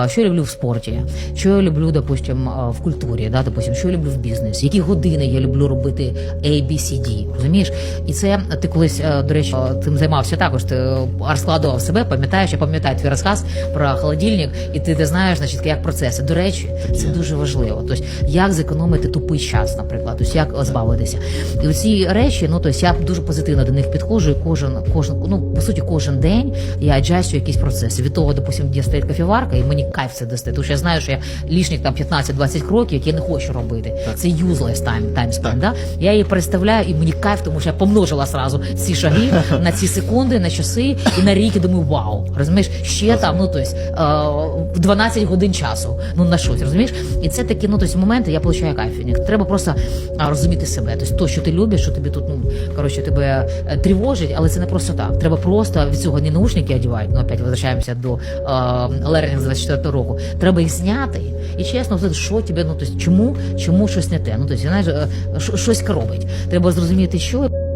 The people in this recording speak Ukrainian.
А Що я люблю в спорті, що я люблю, допустим, в культурі, да, допустим, що я люблю в бізнесі, які години я люблю робити A, B, C, D, розумієш? І це ти колись, е, до речі, е, цим займався також. Ти е, розкладував себе, пам'ятаєш, я пам'ятаю твій розказ про холодильник, і ти, ти знаєш, значить, як процеси. До речі, це дуже важливо. Тобто, як зекономити тупий час, наприклад, тобто як збавитися. І оці речі, ну тобто я дуже позитивно до них підходжу, і кожен, кожен, ну по суті, кожен день я аджастю якісь процеси. Від того, допустим, де стоїть кофеварка, і мені кайф це дасте. Тому що я знаю, що я лишніх там 15-20 кроків, які я не хочу робити. Це useless time, time span, Да? Я її представляю, і мені кайф, тому що я помножила сразу ці шаги на ці секунди, на часи і на рік. і Думаю, вау, розумієш, ще там, ну то есть, е, 12 годин часу. Ну на щось розумієш? І це такі ну тобто, моменти, я получаю кайф. Треба просто розуміти себе. Тобто, то, що ти любиш, що тобі тут ну коротше тебе е, тривожить, але це не просто так. Треба просто від цього не наушники одягати, Ну опять возвращаємося до е, Learning 24 четвертого року. Треба їх зняти і чесно що тебе, ну то чому, чому щось не те. Ну тобто, знаєш, е, е, щось коробить. Треба зрозуміти, що.